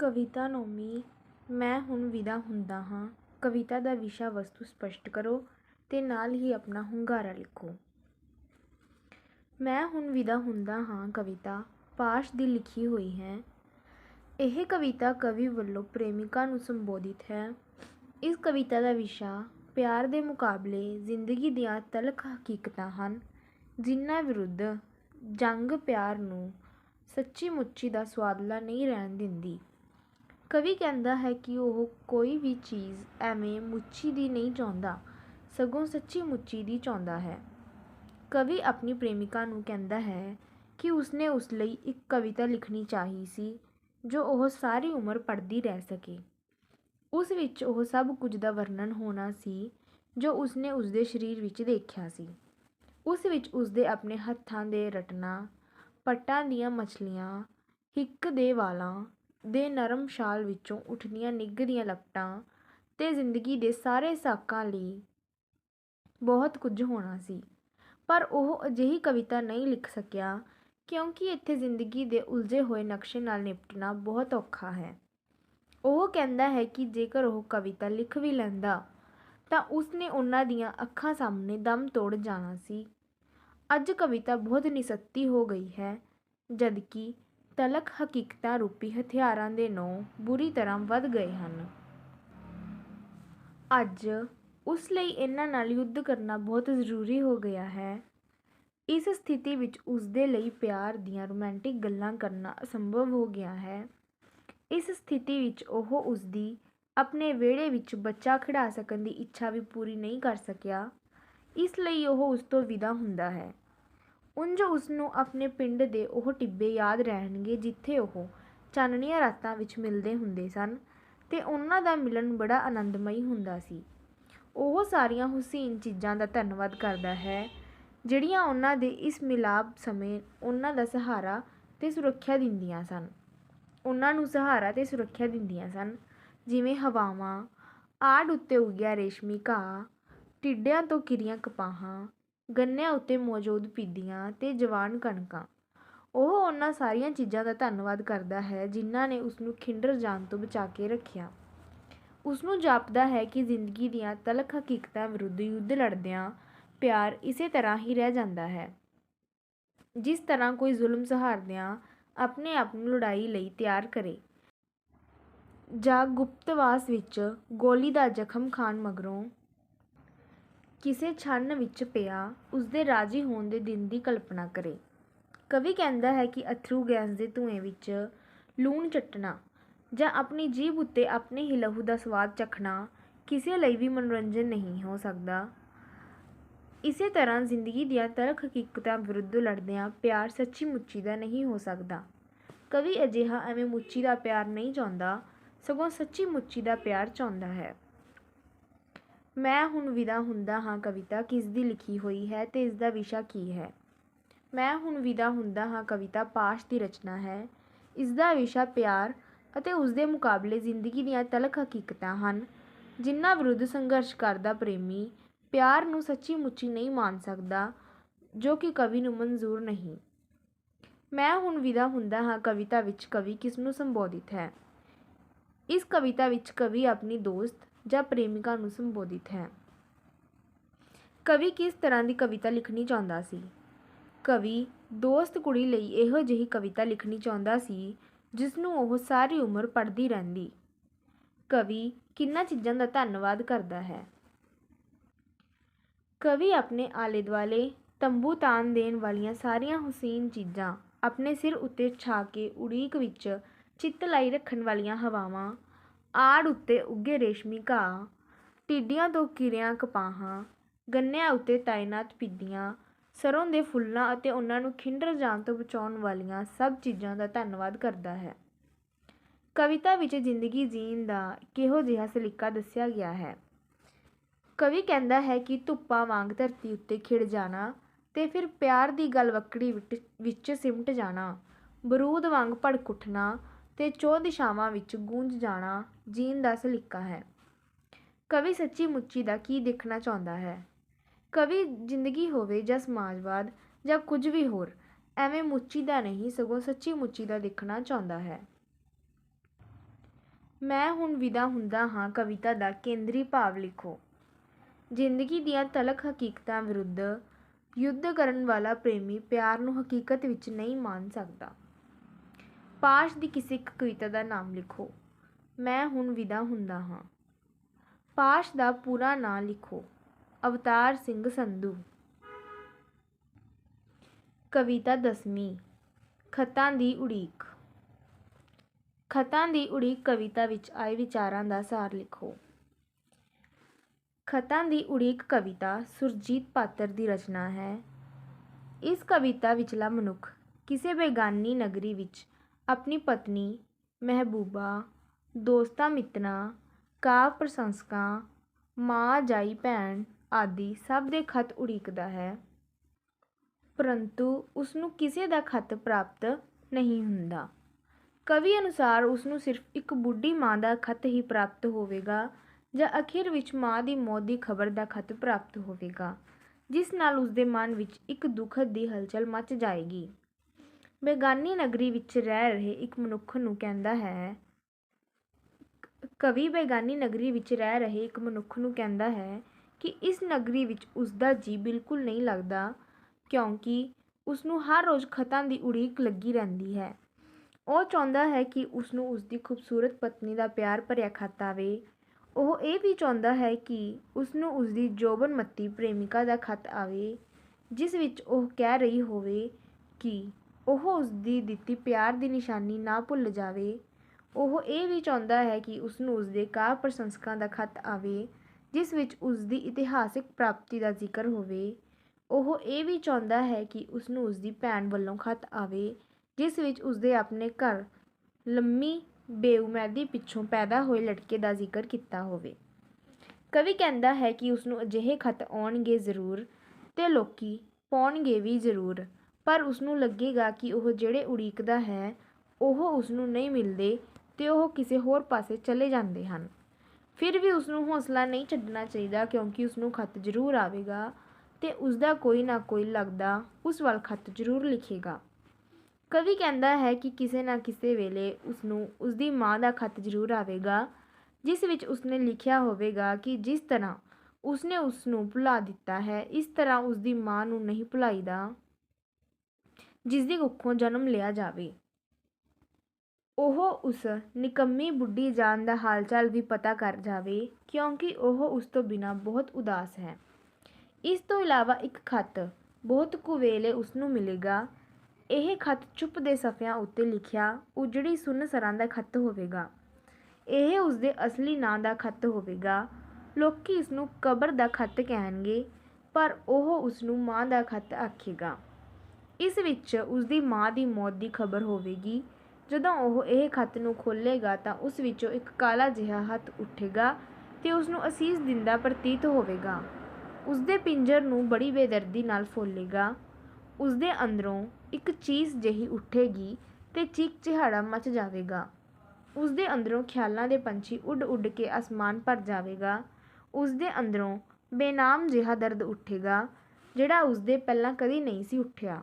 ਕਵਿਤਾ ਨੌਵੀਂ ਮੈਂ ਹੁਣ ਵਿਦਾ ਹੁੰਦਾ ਹਾਂ। ਕਵਿਤਾ ਦਾ ਵਿਸ਼ਾ ਵਸਤੂ ਸਪੱਸ਼ਟ ਕਰੋ ਅਤੇ ਨਾਲ ਹੀ ਆਪਣਾ ਹੁੰਗਾਰਾ ਲਿਖੋ। ਮੈਂ ਹੁਣ ਵਿਦਾ ਹੁੰਦਾ ਹਾਂ ਕਵਿਤਾ ਪਾਸ਼ ਦੀ ਲਿਖੀ ਹੋਈ ਹੈ। ਇਹ ਕਵਿਤਾ ਕਵੀ ਵੱਲੋਂ ਪ੍ਰੇਮਿਕਾ ਨੂੰ ਸੰਬੋਧਿਤ ਹੈ। ਇਸ ਕਵਿਤਾ ਦਾ ਵਿਸ਼ਾ ਪਿਆਰ ਦੇ ਮੁਕਾਬਲੇ ਜ਼ਿੰਦਗੀ ਦੀਆਂ ਤਲਖ ਹਕੀਕਤਾਂ ਹਨ, ਜਿਨ੍ਹਾਂ ਵਿਰੁੱਧ ਜੰਗ ਪਿਆਰ ਨੂੰ ਸੱਚੀ ਮੁੱਚੀ ਦਾ ਸੁਆਦਲਾ ਨਹੀਂ ਰਹਿਣ ਦਿੰਦੀ। ਕਵੀ ਕਹਿੰਦਾ ਹੈ ਕਿ ਉਹ ਕੋਈ ਵੀ ਚੀਜ਼ ਐਵੇਂ ਮੁੱਚੀ ਦੀ ਨਹੀਂ ਚਾਹੁੰਦਾ, ਸਗੋਂ ਸੱਚੀ ਮੁੱਚੀ ਦੀ ਚਾਹੁੰਦਾ ਹੈ। ਕਵੀ ਆਪਣੀ ਪ੍ਰੇਮਿਕਾ ਨੂੰ ਕਹਿੰਦਾ ਹੈ ਕਿ ਉਸਨੇ ਉਸ ਲਈ ਇੱਕ ਕਵਿਤਾ ਲਿਖਣੀ ਚਾਹੀ ਸੀ, ਜੋ ਉਹ ਸਾਰੀ ਉਮਰ ਪੜ੍ਹਦੀ ਰਹਿ ਸਕੇ। ਉਸ ਵਿੱਚ ਉਹ ਸਭ ਕੁਝ ਦਾ ਵਰਣਨ ਹੋਣਾ ਸੀ, ਜੋ ਉਸਨੇ ਉਸਦੇ ਸਰੀਰ ਵਿੱਚ ਦੇਖਿਆ ਸੀ। ਉਸ ਵਿੱਚ ਉਸਦੇ ਆਪਣੇ ਹੱਥਾਂ ਦੇ ਰਟਨਾ, ਪੱਟਾਂ ਦੀਆਂ ਮਛਲੀਆਂ, ਹਿੱਕ ਦੇ ਵਾਲਾਂ ਦੇ ਨਰਮ ਸ਼ਾਲ ਵਿੱਚੋਂ ਉੱਠਦੀਆਂ ਨਿੱਘ ਦੀਆਂ ਲਪਟਾਂ ਤੇ ਜ਼ਿੰਦਗੀ ਦੇ ਸਾਰੇ ਸਾਕਾਂ ਲਈ ਬਹੁਤ ਕੁਝ ਹੋਣਾ ਸੀ। ਪਰ ਉਹ ਅਜਿਹੀ ਕਵਿਤਾ ਨਹੀਂ ਲਿਖ ਸਕਿਆ, ਕਿਉਂਕਿ ਇੱਥੇ ਜ਼ਿੰਦਗੀ ਦੇ ਉਲਝੇ ਹੋਏ ਨਕਸ਼ੇ ਨਾਲ ਨਿਪਟਣਾ ਬਹੁਤ ਔਖਾ ਹੈ। ਉਹ ਕਹਿੰਦਾ ਹੈ ਕਿ ਜੇਕਰ ਉਹ ਕਵਿਤਾ ਲਿਖ ਵੀ ਲੈਂਦਾ, ਤਾਂ ਉਸਨੇ ਉਹਨਾਂ ਦੀਆਂ ਅੱਖਾਂ ਸਾਹਮਣੇ ਦਮ ਤੋੜ ਜਾਣਾ ਸੀ। ਅੱਜ ਕਵਿਤਾ ਬਹੁਤ ਨਿਸੱਤੀ ਹੋ ਗਈ ਹੈ, ਜਦਕਿ ਤਲਕ ਹਕੀਕਤਾਂ ਰੂਪੀ ਹਥਿਆਰਾਂ ਦੇ ਨੌ ਬੁਰੀ ਤਰ੍ਹਾਂ ਵੱਧ ਗਏ ਹਨ। ਅੱਜ ਉਸ ਲਈ ਇਹਨਾਂ ਨਾਲ ਯੁੱਧ ਕਰਨਾ ਬਹੁਤ ਜ਼ਰੂਰੀ ਹੋ ਗਿਆ ਹੈ। ਇਸ ਸਥਿਤੀ ਵਿੱਚ ਉਸਦੇ ਲਈ ਪਿਆਰ ਦੀਆਂ ਰੋਮਾਂਟਿਕ ਗੱਲਾਂ ਕਰਨਾ ਅਸੰਭਵ ਹੋ ਗਿਆ ਹੈ। ਇਸ ਸਥਿਤੀ ਵਿੱਚ ਉਹ ਉਸਦੀ ਆਪਣੇ ਵਿਹੜੇ ਵਿੱਚ ਬੱਚਾ ਖਿਡਾ ਸਕਣ ਦੀ ਇੱਛਾ ਵੀ ਪੂਰੀ ਨਹੀਂ ਕਰ ਸਕਿਆ। ਇਸ ਲਈ ਉਹ ਉਸ ਤੋਂ ਵਿਦਾ ਹੁੰਦਾ ਹੈ। ਉਂਝ ਉਸ ਨੂੰ ਆਪਣੇ ਪਿੰਡ ਦੇ ਉਹ ਟਿੱਬੇ ਯਾਦ ਰਹਿਣਗੇ ਜਿੱਥੇ ਉਹ ਚਾਨਣੀਆਂ ਰਾਤਾਂ ਵਿੱਚ ਮਿਲਦੇ ਹੁੰਦੇ ਸਨ ਅਤੇ ਉਹਨਾਂ ਦਾ ਮਿਲਣ ਬੜਾ ਆਨੰਦਮਈ ਹੁੰਦਾ ਸੀ। ਉਹ ਸਾਰੀਆਂ ਹੁਸੀਨ ਚੀਜ਼ਾਂ ਦਾ ਧੰਨਵਾਦ ਕਰਦਾ ਹੈ, ਜਿਹੜੀਆਂ ਉਹਨਾਂ ਦੇ ਇਸ ਮਿਲਾਪ ਸਮੇਂ ਉਹਨਾਂ ਦਾ ਸਹਾਰਾ ਅਤੇ ਸੁਰੱਖਿਆ ਦਿੰਦੀਆਂ ਸਨ। ਉਹਨਾਂ ਨੂੰ ਸਹਾਰਾ ਅਤੇ ਸੁਰੱਖਿਆ ਦਿੰਦੀਆਂ ਸਨ, ਜਿਵੇਂ ਹਵਾਵਾਂ, ਆੜ ਉੱਤੇ ਉੱਗਿਆ ਰੇਸ਼ਮੀ ਘਾਹ, ਟਿੱਡਿਆਂ ਤੋਂ ਕਿਰੀਆਂ ਕਪਾਹਾਂ ਗੰਨਿਆਂ ਉੱਤੇ ਮੌਜੂਦ ਪੀਦੀਆਂ ਅਤੇ ਜਵਾਨ ਕਣਕਾਂ। ਉਹ ਉਹਨਾਂ ਸਾਰੀਆਂ ਚੀਜ਼ਾਂ ਦਾ ਧੰਨਵਾਦ ਕਰਦਾ ਹੈ, ਜਿਨ੍ਹਾਂ ਨੇ ਉਸ ਨੂੰ ਖਿੰਡਰ ਜਾਣ ਤੋਂ ਬਚਾ ਕੇ ਰੱਖਿਆ। ਉਸ ਨੂੰ ਜਾਪਦਾ ਹੈ ਕਿ ਜ਼ਿੰਦਗੀ ਦੀਆਂ ਤਲਖ ਹਕੀਕਤਾਂ ਵਿਰੁੱਧ ਯੁੱਧ ਲੜਦਿਆਂ ਪਿਆਰ ਇਸੇ ਤਰ੍ਹਾਂ ਹੀ ਰਹਿ ਜਾਂਦਾ ਹੈ। ਜਿਸ ਤਰ੍ਹਾਂ ਕੋਈ ਜ਼ੁਲਮ ਸਹਾਰਦਿਆਂ ਆਪਣੇ ਆਪ ਨੂੰ ਲੜਾਈ ਲਈ ਤਿਆਰ ਕਰੇ। ਜਾਂ ਗੁਪਤਵਾਸ ਵਿੱਚ ਗੋਲੀ ਦਾ ਜ਼ਖਮ ਖਾਣ ਮਗਰੋਂ ਕਿਸੇ ਛੰਨ ਵਿੱਚ ਪਿਆ, ਉਸਦੇ ਰਾਜੀ ਹੋਣ ਦੇ ਦਿਨ ਦੀ ਕਲਪਨਾ ਕਰੇ। ਕਵੀ ਕਹਿੰਦਾ ਹੈ ਕਿ ਅਥਰੂ ਗੈਸ ਦੇ ਧੂਏ ਵਿੱਚ ਲੂਣ ਚੱਟਣਾ ਜਾਂ ਆਪਣੀ ਜੀਭ ਉੱਤੇ ਆਪਣੇ ਹੀ ਲਹੂ ਦਾ ਸਵਾਦ ਚਖਣਾ ਕਿਸੇ ਲਈ ਵੀ ਮਨੋਰੰਜਨ ਨਹੀਂ ਹੋ ਸਕਦਾ। ਇਸੇ ਤਰ੍ਹਾਂ ਜ਼ਿੰਦਗੀ ਦੀਆਂ ਤਰਕ ਹਕੀਕਤਾਂ ਵਿਰੁੱਧ ਲੜਦਿਆਂ ਪਿਆਰ ਸੱਚੀ ਮੁੱਚੀ ਦਾ ਨਹੀਂ ਹੋ ਸਕਦਾ। ਕਵੀ ਅਜਿਹਾ ਐਵੇਂ ਮੁੱਚੀ ਦਾ ਪਿਆਰ ਨਹੀਂ ਚਾਹੁੰਦਾ, ਸਗੋਂ ਸੱਚੀ ਮੁੱਚੀ ਦਾ ਪਿਆਰ ਚਾਹੁੰਦਾ ਹੈ। ਮੈਂ ਹੁਣ ਵਿਦਾ ਹੁੰਦਾ ਹਾਂ ਕਵਿਤਾ ਕਿਸ ਦੀ ਲਿਖੀ ਹੋਈ ਹੈ ਤੇ ਇਸ ਦਾ ਵਿਸ਼ਾ ਕੀ ਹੈ? ਮੈਂ ਹੁਣ ਵਿਦਾ ਹੁੰਦਾ ਹਾਂ ਕਵਿਤਾ ਪਾਸ਼ ਦੀ ਰਚਨਾ ਹੈ। ਇਸ ਦਾ ਵਿਸ਼ਾ ਪਿਆਰ ਅਤੇ ਉਸ ਦੇ ਮੁਕਾਬਲੇ ਜ਼ਿੰਦਗੀ ਦੀਆਂ ਤਲਖ ਹਕੀਕਤਾਂ ਹਨ, ਜਿਨ੍ਹਾਂ ਵਿਰੁੱਧ ਸੰਘਰਸ਼ ਕਰਦਾ ਪ੍ਰੇਮੀ ਪਿਆਰ ਨੂੰ ਸੱਚੀ ਮੁੱਚੀ ਨਹੀਂ ਮੰਨ ਸਕਦਾ, ਜੋ ਕਿ ਕਵੀ ਨੂੰ ਮਨਜ਼ੂਰ ਨਹੀਂ। ਮੈਂ ਹੁਣ ਵਿਦਾ ਹੁੰਦਾ ਹਾਂ ਕਵਿਤਾ ਵਿੱਚ ਕਵੀ ਕਿਸ ਨੂੰ ਸੰਬੋਧਿਤ ਹੈ? ਇਸ ਕਵਿਤਾ ਵਿੱਚ ਕਵੀ ਆਪਣੀ ਦੋਸਤ ਜਾਂ ਪ੍ਰੇਮਿਕਾ ਨੂੰ ਸੰਬੋਧਿਤ ਹੈ। ਕਵੀ ਕਿਸ ਤਰ੍ਹਾਂ ਦੀ ਕਵਿਤਾ ਲਿਖਣੀ ਚਾਹੁੰਦਾ ਸੀ? ਕਵੀ ਦੋਸਤ ਕੁੜੀ ਲਈ ਇਹੋ ਜਿਹੀ ਕਵਿਤਾ ਲਿਖਣੀ ਚਾਹੁੰਦਾ ਸੀ ਜਿਸ ਨੂੰ ਉਹ ਸਾਰੀ ਉਮਰ ਪੜ੍ਹਦੀ ਰਹਿੰਦੀ। ਕਵੀ ਕਿੰਨਾ ਚੀਜ਼ਾਂ ਦਾ ਧੰਨਵਾਦ ਕਰਦਾ ਹੈ। ਕਵੀ ਆਪਣੇ ਆਲੇ ਦੁਆਲੇ ਤੰਬੂ ਤਾਨ ਦੇਣ ਵਾਲੀਆਂ ਸਾਰੀਆਂ ਹੁਸੀਨ ਚੀਜ਼ਾਂ ਆਪਣੇ ਸਿਰ ਉੱਤੇ ਛਾ ਕੇ ਉਡੀਕ ਵਿੱਚ ਚਿੱਤ ਲਾਈ ਰੱਖਣ ਵਾਲੀਆਂ ਹਵਾਵਾਂ ਆੜ ਉੱਤੇ ਉੱਗੇ ਰੇਸ਼ਮੀ ਘਾਹ, ਟਿੱਡੀਆਂ ਤੋਂ ਕਿਰਿਆਂ ਕਪਾਹਾਂ, ਗੰਨਿਆਂ ਉੱਤੇ ਤਾਇਨਾਤ ਪਿੱਦੀਆਂ ਸਰ੍ਹੋਂ ਦੇ ਫੁੱਲਾਂ ਅਤੇ ਉਹਨਾਂ ਨੂੰ ਖਿੰਡਰ ਜਾਣ ਤੋਂ ਬਚਾਉਣ ਵਾਲੀਆਂ ਸਭ ਚੀਜ਼ਾਂ ਦਾ ਧੰਨਵਾਦ ਕਰਦਾ ਹੈ। ਕਵਿਤਾ ਵਿੱਚ ਜ਼ਿੰਦਗੀ ਜੀਣ ਦਾ ਕਿਹੋ ਜਿਹਾ ਸਲੀਕਾ ਦੱਸਿਆ ਗਿਆ ਹੈ? ਕਵੀ ਕਹਿੰਦਾ ਹੈ ਕਿ ਧੁੱਪਾਂ ਵਾਂਗ ਧਰਤੀ ਉੱਤੇ ਖਿੜ ਜਾਣਾ ਤੇ ਫਿਰ ਪਿਆਰ ਦੀ ਗੱਲ ਵੱਕੜੀ ਵਿੱਚ ਸਿਮਟ ਜਾਣਾ, ਬਰੂਦ ਵਾਂਗ ਭੜਕ ਉੱਠਣਾ ਅਤੇ ਚੌ ਦਿਸ਼ਾਵਾਂ ਵਿੱਚ ਗੂੰਜ ਜਾਣਾ ਜੀਣ ਦਾ ਸਲੀਕਾ ਹੈ। ਕਵੀ ਸੱਚੀ ਮੁੱਚੀ ਦਾ ਕੀ ਦੇਖਣਾ ਚਾਹੁੰਦਾ ਹੈ? ਕਵੀ ਜ਼ਿੰਦਗੀ ਹੋਵੇ ਜਾਂ ਸਮਾਜਵਾਦ ਜਾਂ ਕੁਝ ਵੀ ਹੋਰ, ਐਵੇਂ ਮੁੱਚੀ ਦਾ ਨਹੀਂ, ਸਗੋਂ ਸੱਚੀ ਮੁੱਚੀ ਦਾ ਦੇਖਣਾ ਚਾਹੁੰਦਾ ਹੈ। ਮੈਂ ਹੁਣ ਵਿਦਾ ਹੁੰਦਾ ਹਾਂ ਕਵਿਤਾ ਦਾ ਕੇਂਦਰੀ ਭਾਵ ਲਿਖੋ। ਜ਼ਿੰਦਗੀ ਦੀਆਂ ਤਲਕ ਹਕੀਕਤਾਂ ਵਿਰੁੱਧ ਯੁੱਧ ਕਰਨ ਵਾਲਾ ਪ੍ਰੇਮੀ ਪਿਆਰ ਨੂੰ ਹਕੀਕਤ ਵਿੱਚ ਨਹੀਂ ਮੰਨ ਸਕਦਾ। ਪਾਸ਼ ਦੀ ਕਿਸੇ ਇੱਕ ਕਵਿਤਾ ਦਾ ਨਾਮ ਲਿਖੋ। ਮੈਂ ਹੁਣ ਵਿਦਾ ਹੁੰਦਾ ਹਾਂ। ਪਾਸ਼ ਦਾ ਪੂਰਾ ਨਾਂ ਲਿਖੋ। ਅਵਤਾਰ ਸਿੰਘ ਸੰਧੂ। ਕਵਿਤਾ ਦਸਵੀਂ। ਖਤਾਂ ਦੀ ਉਡੀਕ। ਖਤਾਂ ਦੀ ਉਡੀਕ ਕਵਿਤਾ ਵਿੱਚ ਆਏ ਵਿਚਾਰਾਂ ਦਾ ਸਾਰ ਲਿਖੋ। ਖਤਾਂ ਦੀ ਉਡੀਕ ਕਵਿਤਾ ਸੁਰਜੀਤ ਪਾਤਰ ਦੀ ਰਚਨਾ ਹੈ। ਇਸ ਕਵਿਤਾ ਵਿਚਲਾ ਮਨੁੱਖ ਕਿਸੇ ਬੇਗਾਨੀ ਨਗਰੀ ਵਿੱਚ ਆਪਣੀ ਪਤਨੀ, ਮਹਿਬੂਬਾ, ਦੋਸਤਾਂ, ਮਿੱਤਰਾਂ, ਕਾਵ ਪ੍ਰਸ਼ੰਸਕਾਂ, ਮਾਂ, ਜਾਈ, ਭੈਣ ਆਦਿ ਸਭ ਦੇ ਖਤ ਉਡੀਕਦਾ ਹੈ। ਪਰੰਤੂ ਉਸ ਨੂੰ ਕਿਸੇ ਦਾ ਖਤ ਪ੍ਰਾਪਤ ਨਹੀਂ ਹੁੰਦਾ। ਕਵੀ ਅਨੁਸਾਰ ਉਸ ਨੂੰ ਸਿਰਫ ਇੱਕ ਬੁੱਢੀ ਮਾਂ ਦਾ ਖਤ ਹੀ ਪ੍ਰਾਪਤ ਹੋਵੇਗਾ ਜਾਂ ਅਖੀਰ ਵਿੱਚ ਮਾਂ ਦੀ ਮੌਤ ਦੀ ਖਬਰ ਦਾ ਖਤ ਪ੍ਰਾਪਤ ਹੋਵੇਗਾ, ਜਿਸ ਨਾਲ ਉਸ ਦੇ ਮਨ ਵਿੱਚ ਇੱਕ ਦੁਖਦ ਦੀ ਹਲਚਲ ਮਚ ਜਾਏਗੀ। ਬੇਗਾਨੀ ਨਗਰੀ ਵਿੱਚ ਰਹਿ ਰਹੇ ਇੱਕ ਮਨੁੱਖ ਨੂੰ ਕਹਿੰਦਾ ਹੈ। ਕਵੀ ਬੇਗਾਨੀ ਨਗਰੀ ਵਿੱਚ ਰਹਿ ਰਹੇ ਇੱਕ ਮਨੁੱਖ ਨੂੰ ਕਹਿੰਦਾ ਹੈ ਕਿ ਇਸ ਨਗਰੀ ਵਿੱਚ ਉਸ ਦਾ ਜੀ ਬਿਲਕੁਲ ਨਹੀਂ ਲੱਗਦਾ, ਕਿਉਂਕਿ ਉਸ ਨੂੰ ਹਰ ਰੋਜ਼ ਖਤਾਂ ਦੀ ਉਡੀਕ ਲੱਗੀ ਰਹਿੰਦੀ ਹੈ। ਉਹ ਚਾਹੁੰਦਾ ਹੈ ਕਿ ਉਸ ਨੂੰ ਉਸ ਦੀ ਖੂਬਸੂਰਤ ਪਤਨੀ ਦਾ ਪਿਆਰ ਭਰਿਆ ਖਤ ਆਵੇ ਉਹ ਇਹ ਵੀ ਚਾਹੁੰਦਾ ਹੈ ਕਿ ਉਸ ਨੂੰ ਉਸ ਦੀ ਜੋਬਨਮਤੀ ਪ੍ਰੇਮਿਕਾ ਦਾ ਖਤ ਆਵੇ, ਜਿਸ ਵਿੱਚ ਉਹ ਕਹਿ ਰਹੀ ਹੋਵੇ ਕਿ ਉਹ ਉਸ ਦੀ ਦਿੱਤੀ ਪਿਆਰ ਦੀ ਨਿਸ਼ਾਨੀ ਨਾ ਭੁੱਲ ਜਾਵੇ, ਉਹ ਇਹ ਵੀ ਚਾਹੁੰਦਾ ਹੈ ਕਿ ਉਸ ਨੂੰ ਉਸ ਦੇ ਕਾਵ ਪ੍ਰਸ਼ੰਸਕਾਂ ਦਾ ਖਤ ਆਵੇ, ਜਿਸ ਵਿੱਚ ਉਸ ਦੀ ਇਤਿਹਾਸਿਕ ਪ੍ਰਾਪਤੀ ਦਾ ਜ਼ਿਕਰ ਹੋਵੇ। ਉਹ ਇਹ ਵੀ ਚਾਹੁੰਦਾ ਹੈ ਕਿ ਉਸ ਨੂੰ ਉਸ ਦੀ ਭੈਣ ਵੱਲੋਂ ਖਤ ਆਵੇ, ਜਿਸ ਵਿੱਚ ਉਸ ਦੇ ਆਪਣੇ ਘਰ ਲੰਮੀ ਬੇਉਮੈਦੀ ਪਿੱਛੋਂ ਪੈਦਾ ਹੋਏ ਲੜਕੇ ਦਾ ਜ਼ਿਕਰ ਕੀਤਾ ਹੋਵੇ। ਕਵੀ ਕਹਿੰਦਾ ਹੈ ਕਿ ਉਸ ਨੂੰ ਅਜਿਹੇ ਖਤ ਆਉਣਗੇ ਜ਼ਰੂਰ ਤੇ ਲੋਕੀ ਪਾਉਣਗੇ ਵੀ ਜ਼ਰੂਰ। ਪਰ ਉਸਨੂੰ ਲੱਗੇਗਾ ਕਿ ਉਹ ਜਿਹੜੇ ਉਡੀਕਦਾ ਹੈ, ਉਹ ਉਸਨੂੰ ਨਹੀਂ ਮਿਲਦੇ ਤੇ ਉਹ ਕਿਸੇ ਹੋਰ ਪਾਸੇ ਚਲੇ ਜਾਂਦੇ ਹਨ। ਫਿਰ ਵੀ ਉਸਨੂੰ ਹੌਸਲਾ ਨਹੀਂ ਛੱਡਣਾ ਚਾਹੀਦਾ ਕਿਉਂਕਿ ਉਸਨੂੰ ਖਤ ਜ਼ਰੂਰ ਆਵੇਗਾ ਤੇ ਉਸਦਾ ਕੋਈ ਨਾ ਕੋਈ ਲੱਗਦਾ ਉਸ ਵੱਲ ਖਤ ਜ਼ਰੂਰ ਲਿਖੇਗਾ। ਕਵੀ ਕਹਿੰਦਾ ਹੈ ਕਿ ਕਿਸੇ ਨਾ ਕਿਸੇ ਵੇਲੇ ਉਸਨੂੰ ਉਸਦੀ ਮਾਂ ਦਾ ਖਤ ਜ਼ਰੂਰ ਆਵੇਗਾ, ਜਿਸ ਵਿੱਚ ਉਸਨੇ ਲਿਖਿਆ ਹੋਵੇਗਾ ਕਿ ਜਿਸ ਤਰ੍ਹਾਂ ਉਸਨੇ ਉਸ ਨੂੰ ਭੁਲਾ ਦਿੱਤਾ ਹੈ, ਇਸ ਤਰ੍ਹਾਂ ਉਸਦੀ ਮਾਂ ਨੂੰ ਨਹੀਂ ਭੁਲਾਈਦਾ। ਜਿਸ ਦੀ ਕੁੱਖੋਂ ਜਨਮ ਲਿਆ ਜਾਵੇ। ਉਹ ਉਸ ਨਿਕੰਮੀ ਬੁੱਢੀ ਜਾਨ ਦਾ ਹਾਲਚਾਲ ਵੀ ਪਤਾ ਕਰ ਜਾਵੇ, ਕਿਉਂਕਿ ਉਹ ਉਸ ਤੋਂ ਬਿਨਾਂ ਬਹੁਤ ਉਦਾਸ ਹੈ। ਇਸ ਤੋਂ ਇਲਾਵਾ ਇੱਕ ਖਤ, ਬਹੁਤ ਕੁਵੇਲੇ ਉਸ ਨੂੰ ਮਿਲੇਗਾ। ਇਹ ਖਤ ਚੁੱਪ ਦੇ ਸਫ਼ਿਆਂ ਉੱਤੇ ਲਿਖਿਆ, ਉਜੜੀ ਸੁੰਨਸਰਾਂ ਦਾ ਖਤ ਹੋਵੇਗਾ। ਇਹ ਉਸ ਦੇ ਅਸਲੀ ਨਾਂ ਦਾ ਖਤ ਹੋਵੇਗਾ। ਲੋਕੀ ਇਸ ਨੂੰ ਕਬਰ ਦਾ ਖੱਤ ਕਹਿਣਗੇ, ਪਰ ਉਹ ਉਸ ਨੂੰ ਮਾਂ ਦਾ ਖਤ ਆਖੇਗਾ। ਇਸ ਵਿੱਚ ਉਸ ਦੀ ਮਾਂ ਦੀ ਮੌਤ ਦੀ ਖਬਰ ਹੋਵੇਗੀ। ਜਦੋਂ ਉਹ ਇਹ ਖਤ ਨੂੰ ਖੋਲ੍ਹੇਗਾ ਤਾਂ ਉਸ ਵਿੱਚੋਂ ਇੱਕ ਕਾਲਾ ਜਿਹਾ ਹੱਥ ਉੱਠੇਗਾ ਤੇ ਉਸ ਨੂੰ ਅਸੀਸ ਦਿੰਦਾ ਪ੍ਰਤੀਤ ਹੋਵੇਗਾ। ਉਸ ਦੇ ਪਿੰਜਰ ਨੂੰ ਬੜੀ ਬੇਦਰਦੀ ਨਾਲ ਫੋਲੇਗਾ। ਉਸ ਦੇ ਅੰਦਰੋਂ ਇੱਕ ਚੀਜ਼ ਜਿਹੀ ਉੱਠੇਗੀ ਤੇ ਚੀਕ ਚਿਹਾੜਾ ਮਚ ਜਾਵੇਗਾ। ਉਸ ਦੇ ਅੰਦਰੋਂ ਖਿਆਲਾਂ ਦੇ ਪੰਛੀ ਉੱਡ ਉੱਡ ਕੇ ਅਸਮਾਨ ਭਰ ਜਾਵੇਗਾ। ਉਸ ਦੇ ਅੰਦਰੋਂ ਬੇਨਾਮ ਜਿਹਾ ਦਰਦ ਉੱਠੇਗਾ, ਜਿਹੜਾ ਉਸ ਦੇ ਪਹਿਲਾਂ ਕਦੀ ਨਹੀਂ ਸੀ ਉੱਠਿਆ।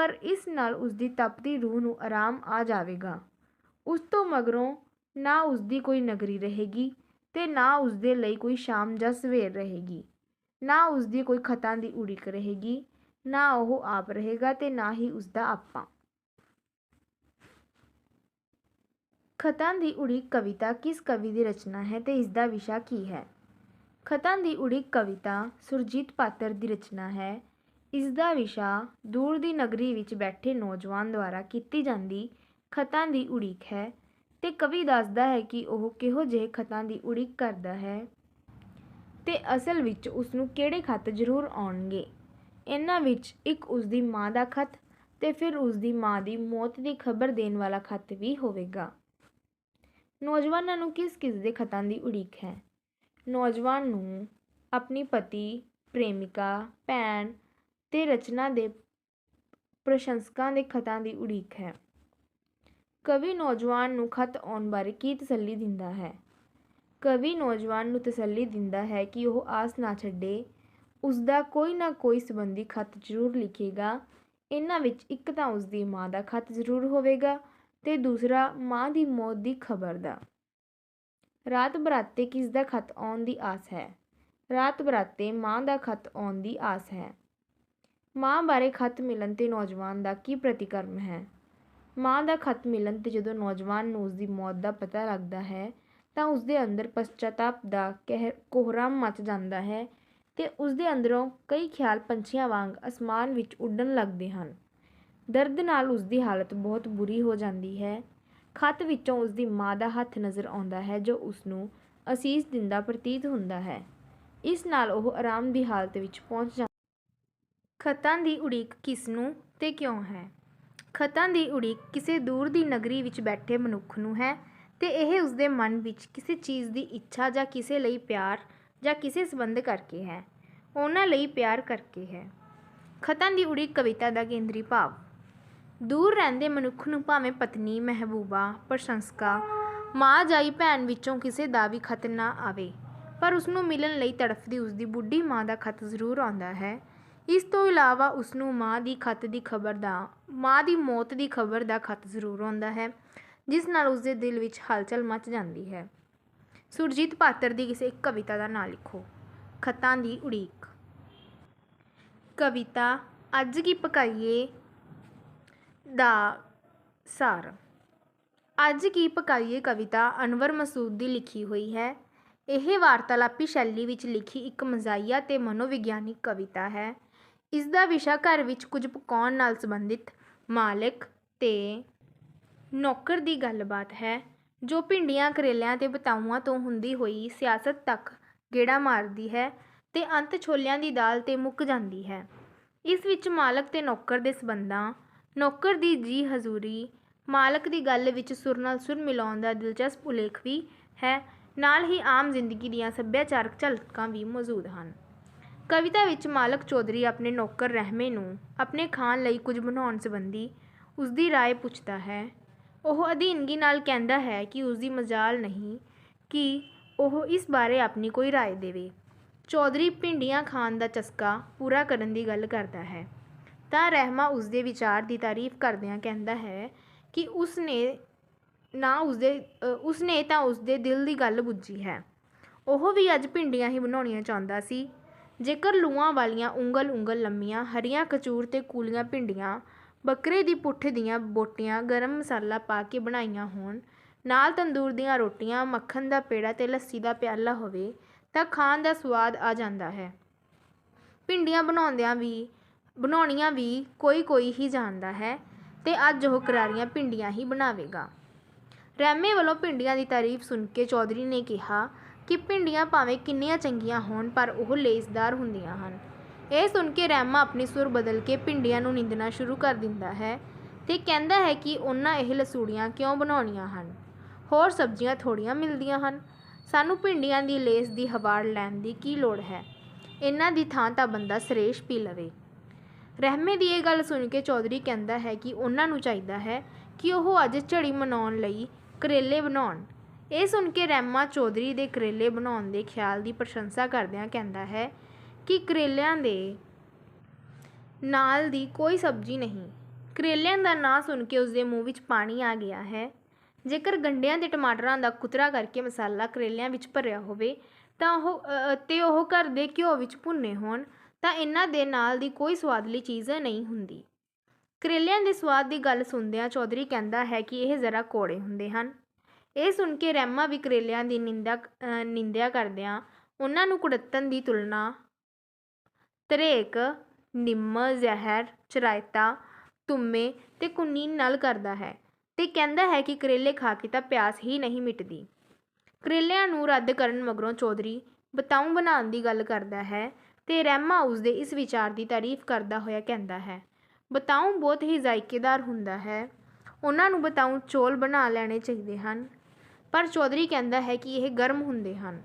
ਪਰ ਇਸ ਨਾਲ ਉਸਦੀ ਤਪਦੀ ਰੂਹ ਨੂੰ ਆਰਾਮ ਆ ਜਾਵੇਗਾ। ਉਸ ਤੋਂ ਮਗਰੋਂ ਨਾ ਉਸਦੀ ਕੋਈ ਨਗਰੀ ਰਹੇਗੀ ਤੇ ਨਾ ਉਸਦੇ ਲਈ ਕੋਈ ਸ਼ਾਮ ਜਾਂ ਸਵੇਰ ਰਹੇਗੀ। ਨਾ ਉਸਦੀ ਕੋਈ ਖਤਾਂ ਦੀ ਉਡੀਕ ਰਹੇਗੀ, ਨਾ ਉਹ ਆਪ ਰਹੇਗਾ ਤੇ ਨਾ ਹੀ ਉਸਦਾ ਆਪਾਂ। ਖਤਾਂ ਦੀ ਉਡੀਕ ਕਵਿਤਾ ਕਿਸ ਕਵੀ ਦੀ ਰਚਨਾ ਹੈ ਤੇ ਇਸ ਦਾ ਵਿਸ਼ਾ ਕੀ ਹੈ? ਖਤਾਂ ਦੀ ਉਡੀਕ ਕਵਿਤਾ ਸੁਰਜੀਤ ਪਾਤਰ ਦੀ ਰਚਨਾ ਹੈ। ਇਸ ਦਾ ਵਿਸ਼ਾ ਦੂਰ ਦੀ ਨਗਰੀ ਵਿੱਚ ਬੈਠੇ ਨੌਜਵਾਨ ਦੁਆਰਾ ਕੀਤੀ ਜਾਂਦੀ ਖਤਾਂ ਦੀ ਉਡੀਕ ਹੈ ਅਤੇ ਕਵੀ ਦੱਸਦਾ ਹੈ ਕਿ ਉਹ ਕਿਹੋ ਜਿਹੇ ਖਤਾਂ ਦੀ ਉਡੀਕ ਕਰਦਾ ਹੈ ਅਤੇ ਅਸਲ ਵਿੱਚ ਉਸਨੂੰ ਕਿਹੜੇ ਖਤ ਜ਼ਰੂਰ ਆਉਣਗੇ। ਇਹਨਾਂ ਵਿੱਚ ਇੱਕ ਉਸਦੀ ਮਾਂ ਦਾ ਖਤ ਅਤੇ ਫਿਰ ਉਸਦੀ ਮਾਂ ਦੀ ਮੌਤ ਦੀ ਖਬਰ ਦੇਣ ਵਾਲਾ ਖਤ ਵੀ ਹੋਵੇਗਾ। ਨੌਜਵਾਨਾਂ ਨੂੰ ਕਿਸ ਕਿਸ ਦੇ ਖਤਾਂ ਦੀ ਉਡੀਕ ਹੈ? ਨੌਜਵਾਨ ਨੂੰ ਆਪਣੀ ਪਤੀ, ਪ੍ਰੇਮਿਕਾ, ਭੈਣ ਅਤੇ ਰਚਨਾ ਦੇ ਪ੍ਰਸ਼ੰਸਕਾਂ ਦੇ ਖਤਾਂ ਦੀ ਉਡੀਕ ਹੈ। ਕਵੀ ਨੌਜਵਾਨ ਨੂੰ ਖਤ ਆਉਣ ਬਾਰੇ ਕੀ ਤਸੱਲੀ ਦਿੰਦਾ ਹੈ? ਕਵੀ ਨੌਜਵਾਨ ਨੂੰ ਤਸੱਲੀ ਦਿੰਦਾ ਹੈ ਕਿ ਉਹ ਆਸ ਨਾ ਛੱਡੇ ਉਸ ਦਾ ਕੋਈ ਨਾ ਕੋਈ ਸੰਬੰਧੀ ਖਤ ਜ਼ਰੂਰ ਲਿਖੇਗਾ। ਇਹਨਾਂ ਵਿੱਚ ਇੱਕ ਤਾਂ ਉਸ ਦੀ ਮਾਂ ਦਾ ਖਤ ਜ਼ਰੂਰ ਹੋਵੇਗਾ ਤੇ ਦੂਸਰਾ ਮਾਂ ਦੀ ਮੌਤ ਦੀ ਖਬਰ ਦਾ। ਰਾਤ ਬਰਾਤੇ ਕਿਸ ਦਾ ਖਤ ਆਉਣ ਦੀ ਆਸ ਹੈ? ਰਾਤ ਬਰਾਤੇ ਮਾਂ ਦਾ ਖਤ ਆਉਣ ਦੀ ਆਸ ਹੈ। ਮਾਂ ਬਾਰੇ ਖਤ ਮਿਲਣ ਤੇ ਨੌਜਵਾਨ ਦਾ ਕੀ ਪ੍ਰਤੀਕਰਮ ਹੈ? ਮਾਂ ਦਾ ਖਤ ਮਿਲਣ ਤੇ ਜਦੋਂ ਨੌਜਵਾਨ ਨੂੰ ਉਸ ਦੀ ਮੌਤ ਦਾ ਪਤਾ ਲੱਗਦਾ ਹੈ, ਤਾਂ ਉਸ ਦੇ ਅੰਦਰ ਪਸ਼ਚਾਤਾਪ ਦਾ ਕਹਿ ਕੋਹਰਾਮ ਮਚ ਜਾਂਦਾ ਹੈ ਤੇ ਉਸ ਦੇ ਅੰਦਰੋਂ ਕਈ ਖਿਆਲ ਪੰਛੀਆਂ ਵਾਂਗ ਅਸਮਾਨ ਵਿੱਚ ਉੱਡਣ ਲੱਗਦੇ ਹਨ। ਦਰਦ ਨਾਲ ਉਸ ਦੀ ਹਾਲਤ ਬਹੁਤ ਬੁਰੀ ਹੋ ਜਾਂਦੀ ਹੈ। ਖਤ ਵਿੱਚੋਂ ਉਸ ਦੀ ਮਾਂ ਦਾ ਹੱਥ ਨਜ਼ਰ ਆਉਂਦਾ ਹੈ, ਜੋ ਉਸ ਨੂੰ ਅਸੀਸ ਦਿੰਦਾ ਪ੍ਰਤੀਤ ਹੁੰਦਾ ਹੈ। ਇਸ ਨਾਲ ਉਹ ਆਰਾਮ ਦੀ ਹਾਲਤ ਵਿੱਚ ਪਹੁੰਚ ਜਾਂਦਾ ਖਤਾਂ ਦੀ ਉਡੀਕ ਕਿਸ ਨੂੰ ਤੇ ਕਿਉਂ ਹੈ? ਖਤਾਂ ਦੀ ਉਡੀਕ ਕਿਸੇ ਦੂਰ ਦੀ ਨਗਰੀ ਵਿੱਚ ਬੈਠੇ ਮਨੁੱਖ ਨੂੰ ਹੈ ਤੇ ਇਹ ਉਸਦੇ ਮਨ ਵਿੱਚ ਕਿਸੇ ਚੀਜ਼ ਦੀ ਇੱਛਾ ਜਾਂ ਕਿਸੇ ਲਈ ਪਿਆਰ ਜਾਂ ਕਿਸੇ ਸੰਬੰਧ ਕਰਕੇ ਹੈ। ਉਹਨਾਂ ਲਈ ਪਿਆਰ ਕਰਕੇ ਹੈ। ਖਤਾਂ ਦੀ ਉਡੀਕ ਕਵਿਤਾ ਦਾ ਕੇਂਦਰੀ ਭਾਵ। ਦੂਰ ਰਹਿੰਦੇ ਮਨੁੱਖ ਨੂੰ ਭਾਵੇਂ ਪਤਨੀ, ਮਹਿਬੂਬਾ, ਪ੍ਰਸ਼ੰਸਕਾ, ਮਾਂ ਜਾਈ ਭੈਣ ਵਿੱਚੋਂ ਕਿਸੇ ਦਾ ਵੀ ਖਤ ਨਾ ਆਵੇ, ਪਰ ਉਸ ਨੂੰ ਮਿਲਣ ਲਈ ਤੜਫਦੀ ਉਸ ਦੀ ਬੁੱਢੀ ਮਾਂ ਦਾ ਖਤ ਜ਼ਰੂਰ ਆਉਂਦਾ ਹੈ ਇਸ ਤੋਂ ਇਲਾਵਾ ਉਸ ਨੂੰ ਮਾਂ ਦੀ ਖਤ ਦੀ ਖਬਰ ਦਾ, ਮਾਂ ਦੀ ਮੌਤ ਦੀ ਖਬਰ ਦਾ ਖਤ ਜ਼ਰੂਰ ਆਉਂਦਾ ਹੈ, ਜਿਸ ਨਾਲ ਉਸ ਦੇ ਦਿਲ ਵਿੱਚ ਹਲਚਲ ਮਚ ਜਾਂਦੀ ਹੈ। ਸੁਰਜੀਤ ਪਾਤਰ ਦੀ ਕਿਸੇ ਇੱਕ ਕਵਿਤਾ ਦਾ ਨਾਂ ਲਿਖੋ, ਖਤਾਂ ਦੀ ਉਡੀਕ। ਕਵਿਤਾ, ਅੱਜ ਕੀ ਪਕਾਈਏ? ਦਾ ਸਾਰ। ਅੱਜ ਕੀ ਪਕਾਈਏ? ਕਵਿਤਾ ਅਨਵਰ ਮਸੂਦ ਦੀ ਲਿਖੀ ਹੋਈ ਹੈ। ਇਹ ਵਾਰਤਾਲਾਪੀ ਸ਼ੈਲੀ ਵਿੱਚ ਲਿਖੀ ਇੱਕ ਮਜ਼ਾਈਆ ਤੇ ਮਨੋਵਿਗਿਆਨਿਕ ਕਵਿਤਾ ਹੈ। ਇਸ ਦਾ ਵਿਸ਼ਾ ਘਰ ਵਿੱਚ ਕੁਝ ਪਕਾਉਣ ਨਾਲ ਸੰਬੰਧਿਤ ਮਾਲਕ ਅਤੇ ਨੌਕਰ ਦੀ ਗੱਲਬਾਤ ਹੈ, ਜੋ ਭਿੰਡੀਆਂ, ਕਰੇਲਿਆਂ ਅਤੇ ਬਤਾਊਆਂ ਤੋਂ ਹੁੰਦੀ ਹੋਈ ਸਿਆਸਤ ਤੱਕ ਗੇੜਾ ਮਾਰਦੀ ਹੈ ਅਤੇ ਅੰਤ ਛੋਲਿਆਂ ਦੀ ਦਾਲ ਤੇ ਮੁੱਕ ਜਾਂਦੀ ਹੈ। ਇਸ ਵਿੱਚ ਮਾਲਕ ਅਤੇ ਨੌਕਰ ਦੇ ਸੰਬੰਧਾਂ, ਨੌਕਰ ਦੀ ਜੀ ਹਜ਼ੂਰੀ, ਮਾਲਕ ਦੀ ਗੱਲ ਵਿੱਚ ਸੁਰ ਨਾਲ ਸੁਰ ਮਿਲਾਉਣ ਦਾ ਦਿਲਚਸਪ ਉਲੇਖ ਵੀ ਹੈ। ਨਾਲ ਹੀ ਆਮ ਜ਼ਿੰਦਗੀ ਦੀਆਂ ਸੱਭਿਆਚਾਰਕ ਝਲਕਾਂ ਵੀ ਮੌਜੂਦ ਹਨ। ਕਵਿਤਾ ਵਿੱਚ ਮਾਲਕ ਚੌਧਰੀ ਆਪਣੇ ਨੌਕਰ ਰਹਿਮੇ ਨੂੰ ਆਪਣੇ ਖਾਣ ਲਈ ਕੁਝ ਬਣਾਉਣ ਸੰਬੰਧੀ ਉਸ ਦੀ ਰਾਏ ਪੁੱਛਦਾ ਹੈ। ਉਹ ਅਧੀਨਗੀ ਨਾਲ ਕਹਿੰਦਾ ਹੈ ਕਿ ਉਸ ਦੀ ਮਜਾਲ ਨਹੀਂ ਕਿ ਉਹ ਇਸ ਬਾਰੇ ਆਪਣੀ ਕੋਈ ਰਾਏ ਦੇਵੇ। ਚੌਧਰੀ ਭਿੰਡੀਆਂ ਖਾਣ ਦਾ ਚਸਕਾ ਪੂਰਾ ਕਰਨ ਦੀ ਗੱਲ ਕਰਦਾ ਹੈ। ਤਾਂ ਰਹਿਮਾ ਉਸ ਦੇ ਵਿਚਾਰ ਦੀ ਤਾਰੀਫ ਕਰਦਿਆਂ ਕਹਿੰਦਾ ਹੈ ਕਿ ਉਸ ਨੇ ਨਾ ਉਸ ਦੇ ਉਸ ਨੇ ਤਾਂ ਉਸ ਦੇ ਦਿਲ ਦੀ ਗੱਲ ਬੁੱਝੀ ਹੈ। ਉਹ ਵੀ ਅੱਜ ਭਿੰਡੀਆਂ ਹੀ ਬਣਾਉਣੀਆਂ ਚਾਹੁੰਦਾ ਸੀ। ਜੇਕਰ ਲੂਆਂ ਵਾਲੀਆਂ ਉਂਗਲ ਉਂਗਲ ਲੰਮੀਆਂ, ਹਰੀਆਂ ਕਚੂਰ ਅਤੇ ਕੂਲੀਆਂ ਭਿੰਡੀਆਂ, ਬੱਕਰੇ ਦੀ ਪੁੱਠ ਦੀਆਂ ਬੋਟੀਆਂ ਗਰਮ ਮਸਾਲਾ ਪਾ ਕੇ ਬਣਾਈਆਂ ਹੋਣ, ਨਾਲ ਤੰਦੂਰ ਦੀਆਂ ਰੋਟੀਆਂ, ਮੱਖਣ ਦਾ ਪੇੜਾ ਅਤੇ ਲੱਸੀ ਦਾ ਪਿਆਲਾ ਹੋਵੇ, ਤਾਂ ਖਾਣ ਦਾ ਸਵਾਦ ਆ ਜਾਂਦਾ ਹੈ। ਭਿੰਡੀਆਂ ਬਣਾਉਂਦਿਆਂ ਵੀ, ਬਣਾਉਣੀਆਂ ਵੀ ਕੋਈ ਕੋਈ ਹੀ ਜਾਣਦਾ ਹੈ ਤੇ ਅੱਜ ਉਹ ਕਰਾਰੀਆਂ ਭਿੰਡੀਆਂ ਹੀ ਬਣਾਵੇਗਾ। ਰੈਮੇ ਵੱਲੋਂ ਭਿੰਡੀਆਂ ਦੀ ਤਾਰੀਫ ਸੁਣ ਕੇ ਚੌਧਰੀ ਨੇ ਕਿਹਾ ਕਿ ਭਿੰਡੀਆਂ ਭਾਵੇਂ ਕਿੰਨੀਆਂ ਚੰਗੀਆਂ ਹੋਣ, ਪਰ ਉਹ ਲੇਸਦਾਰ ਹੁੰਦੀਆਂ ਹਨ। ਇਹ ਸੁਣ ਕੇ ਰਹਿਮਾ ਆਪਣੀ ਸੁਰ ਬਦਲ ਕੇ ਭਿੰਡੀਆਂ ਨੂੰ ਨਿੰਦਣਾ ਸ਼ੁਰੂ ਕਰ ਦਿੰਦਾ ਹੈ ਤੇ ਕਹਿੰਦਾ ਹੈ ਕਿ ਉਹਨਾਂ ਇਹ ਲਸੂੜੀਆਂ ਕਿਉਂ ਬਣਾਉਣੀਆਂ ਹਨ? ਹੋਰ ਸਬਜ਼ੀਆਂ ਥੋੜੀਆਂ ਮਿਲਦੀਆਂ ਹਨ। ਸਾਨੂੰ ਭਿੰਡੀਆਂ ਦੀ ਲੇਸ ਦੀ ਹਵਾੜ ਲੈਣ ਦੀ ਕੀ ਲੋੜ ਹੈ? ਇਹਨਾਂ ਦੀ ਥਾਂ ਤਾਂ ਬੰਦਾ ਸਰੇਸ਼ ਪੀ ਲਵੇ। ਰਹਿਮੇ ਦੀ ਇਹ ਗੱਲ ਸੁਣ ਕੇ ਚੌਧਰੀ ਕਹਿੰਦਾ ਹੈ ਕਿ ਉਹਨਾਂ ਨੂੰ ਚਾਹੀਦਾ ਹੈ ਕਿ ਉਹ ਅੱਜ ਝੜੀ ਮਨਾਉਣ ਲਈ ਕਰੇਲੇ ਬਣਾਉਣ। ਇਹ ਸੁਣ ਕੇ ਰਹਿਮਾ ਚੌਧਰੀ ਦੇ ਕਰੇਲੇ ਬਣਾਉਣ ਦੇ ਖਿਆਲ ਦੀ ਪ੍ਰਸ਼ੰਸਾ ਕਰਦਿਆਂ ਕਹਿੰਦਾ ਹੈ ਕਿ ਕਰੇਲਿਆਂ ਦੇ ਨਾਲ ਦੀ ਕੋਈ ਸਬਜ਼ੀ ਨਹੀਂ। ਕਰੇਲਿਆਂ ਦਾ ਨਾਂ ਸੁਣ ਕੇ ਉਸਦੇ ਮੂੰਹ ਵਿੱਚ ਪਾਣੀ ਆ ਗਿਆ ਹੈ। ਜੇਕਰ ਗੰਢਿਆਂ ਤੇ ਟਮਾਟਰਾਂ ਦਾ ਕੁਤਰਾ ਕਰਕੇ ਮਸਾਲਾ ਕਰੇਲਿਆਂ ਵਿੱਚ ਭਰਿਆ ਹੋਵੇ ਤਾਂ ਉਹ ਅ, ਤੇ ਉਹ ਘਰ ਦੇ ਘਿਓ ਵਿੱਚ ਭੁੰਨੇ ਹੋਣ ਤਾਂ ਇਹਨਾਂ ਦੇ ਨਾਲ ਦੀ ਕੋਈ ਸਵਾਦਲੀ ਚੀਜ਼ ਨਹੀਂ ਹੁੰਦੀ। ਕਰੇਲਿਆਂ ਦੇ ਸਵਾਦ ਦੀ ਗੱਲ ਸੁਣਦਿਆਂ ਚੌਧਰੀ ਕਹਿੰਦਾ ਹੈ ਕਿ ਇਹ ਜ਼ਰਾ ਕੋੜੇ ਹੁੰਦੇ ਹਨ। ਇਹ ਸੁਣ ਕੇ ਰਹਿਮਾ ਵੀ ਕਰੇਲਿਆਂ ਦੀ ਨਿੰਦਾ ਨਿੰਦਿਆ ਕਰਦਿਆਂ ਉਹਨਾਂ ਨੂੰ ਕੁੜੱਤਣ ਦੀ ਤੁਲਨਾ ਤਰੇਕ, ਨਿੰਮ, ਜ਼ਹਿਰ, ਚਰਾਇਤਾ ਤੁੰਮੇ ਤੇ ਕੁਨੀਨ ਨਾਲ ਕਰਦਾ ਹੈ ਤੇ ਕਹਿੰਦਾ ਹੈ ਕਿ ਕਰੇਲੇ ਖਾ ਕੇ ਤਾਂ ਪਿਆਸ ਹੀ ਨਹੀਂ ਮਿਟਦੀ। ਕਰੇਲਿਆਂ ਨੂੰ ਰੱਦ ਕਰਨ ਮਗਰੋਂ ਚੌਧਰੀ ਬਤਾਊ ਬਣਾਉਣ ਦੀ ਗੱਲ ਕਰਦਾ ਹੈ ਤੇ ਰਹਿਮਾ ਉਸ ਦੇ ਇਸ ਵਿਚਾਰ ਦੀ ਤਾਰੀਫ ਕਰਦਾ ਹੋਇਆ ਕਹਿੰਦਾ ਹੈ। ਬਤਾਊ ਬਹੁਤ ਹੀ ਜ਼ਾਇਕੇਦਾਰ ਹੁੰਦਾ ਹੈ। ਉਹਨਾਂ ਨੂੰ ਬਤਾਊ ਚੌਲ ਬਣਾ ਲੈਣੇ ਚਾਹੀਦੇ ਹਨ। ਪਰ ਚੌਧਰੀ ਕਹਿੰਦਾ ਹੈ ਕਿ ਇਹ ਗਰਮ ਹੁੰਦੇ ਹਨ।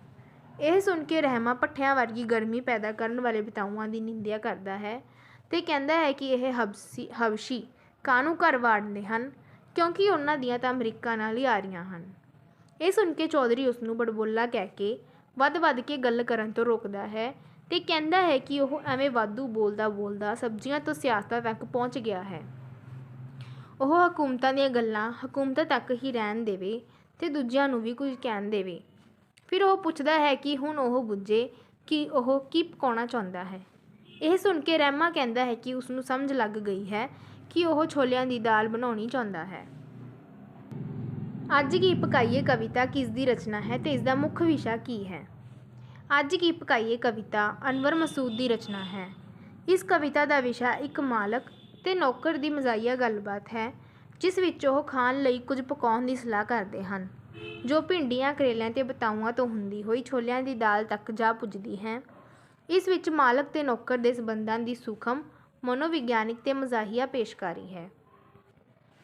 ਇਹ ਸੁਣ ਕੇ ਰਹਿਮਾ ਪੱਠਿਆਂ ਵਰਗੀ ਗਰਮੀ ਪੈਦਾ ਕਰਨ ਵਾਲੇ ਬਿਤਾਊਆਂ ਦੀ ਨਿੰਦਿਆ ਕਰਦਾ ਹੈ ਤੇ ਕਹਿੰਦਾ ਹੈ ਕਿ ਇਹ ਹਬਸੀ, ਹਬਸ਼ੀ ਕਾਨੂੰ ਘਰ ਵਾੜਦੇ ਹਨ? ਕਿਉਂਕਿ ਉਹਨਾਂ ਦੀਆਂ ਤਾਂ ਅਮਰੀਕਾ ਨਾਲ ਹੀ ਆ ਰਹੀਆਂ ਹਨ। ਇਹ ਸੁਣ ਕੇ ਚੌਧਰੀ ਉਸ ਨੂੰ ਬੜਬੋਲਾ ਕਹਿ ਕੇ ਵੱਧ-ਵੱਧ ਕੇ ਗੱਲ ਕਰਨ ਤੋਂ ਰੋਕਦਾ ਹੈ ਤੇ ਕਹਿੰਦਾ ਹੈ ਕਿ ਉਹ ਐਵੇਂ ਵਾਧੂ ਬੋਲਦਾ ਬੋਲਦਾ ਸਬਜ਼ੀਆਂ ਤੋਂ ਸਿਆਸਤਾਂ ਤੱਕ ਪਹੁੰਚ ਗਿਆ ਹੈ। ਉਹ ਹਕੂਮਤਾਂ ਦੀਆਂ ਗੱਲਾਂ ਹਕੂਮਤਾਂ ਤੱਕ ਹੀ ਰਹਿਣ ਦੇਵੇ ਤੇ ਦੂਜਿਆਂ ਨੂੰ ਵੀ ਕੁਝ ਕਹਿਣ ਦੇਵੇ। ਫਿਰ ਉਹ ਪੁੱਛਦਾ ਹੈ ਕਿ ਹੁਣ ਉਹ ਬੁੱਝੇ ਕਿ ਉਹ ਕੀ ਪਕਾਉਣਾ ਚਾਹੁੰਦਾ ਹੈ। ਇਹ ਸੁਣ ਕੇ ਰਹਿਮਾ ਕਹਿੰਦਾ ਹੈ ਕਿ ਉਸ ਨੂੰ ਸਮਝ ਲੱਗ ਗਈ ਹੈ ਕਿ ਉਹ ਛੋਲਿਆਂ ਦੀ ਦਾਲ ਬਣਾਉਣੀ ਚਾਹੁੰਦਾ ਹੈ। ਅੱਜ ਕੀ ਪਕਾਈਏ ਕਵਿਤਾ, ਕਿਸ ਦੀ ਰਚਨਾ ਹੈ ਤੇ ਇਸ ਦਾ ਮੁੱਖ ਵਿਸ਼ਾ ਕੀ ਹੈ? ਅੱਜ ਕੀ ਪਕਾਈਏ ਕਵਿਤਾ, ਅਨਵਰ ਮਸੂਦ ਦੀ ਰਚਨਾ ਹੈ। ਇਸ ਕਵਿਤਾ ਦਾ ਵਿਸ਼ਾ ਇੱਕ ਮਾਲਕ ਤੇ ਨੌਕਰ ਦੀ ਮਜ਼ਾਈਆ ਗੱਲਬਾਤ ਹੈ। ਜਿਸ ਵਿੱਚ ਉਹ ਖਾਣ ਲਈ ਕੁਝ ਪਕਾਉਣ ਦੀ ਸਲਾਹ ਕਰਦੇ ਹਨ, ਜੋ ਭਿੰਡੀਆਂ, ਕਰੇਲਿਆਂ ਅਤੇ ਬਤਾਊਆਂ ਤੋਂ ਹੁੰਦੀ ਹੋਈ ਛੋਲਿਆਂ ਦੀ ਦਾਲ ਤੱਕ ਜਾ ਪੁੱਜਦੀ ਹੈ। ਇਸ ਵਿੱਚ ਮਾਲਕ ਤੇ ਨੌਕਰ ਦੇ ਸਬੰਧਾਂ ਦੀ ਸੂਖਮ, ਮਨੋਵਿਗਿਆਨਿਕ ਤੇ ਮਜ਼ਾਹੀਆ ਪੇਸ਼ਕਾਰੀ ਹੈ।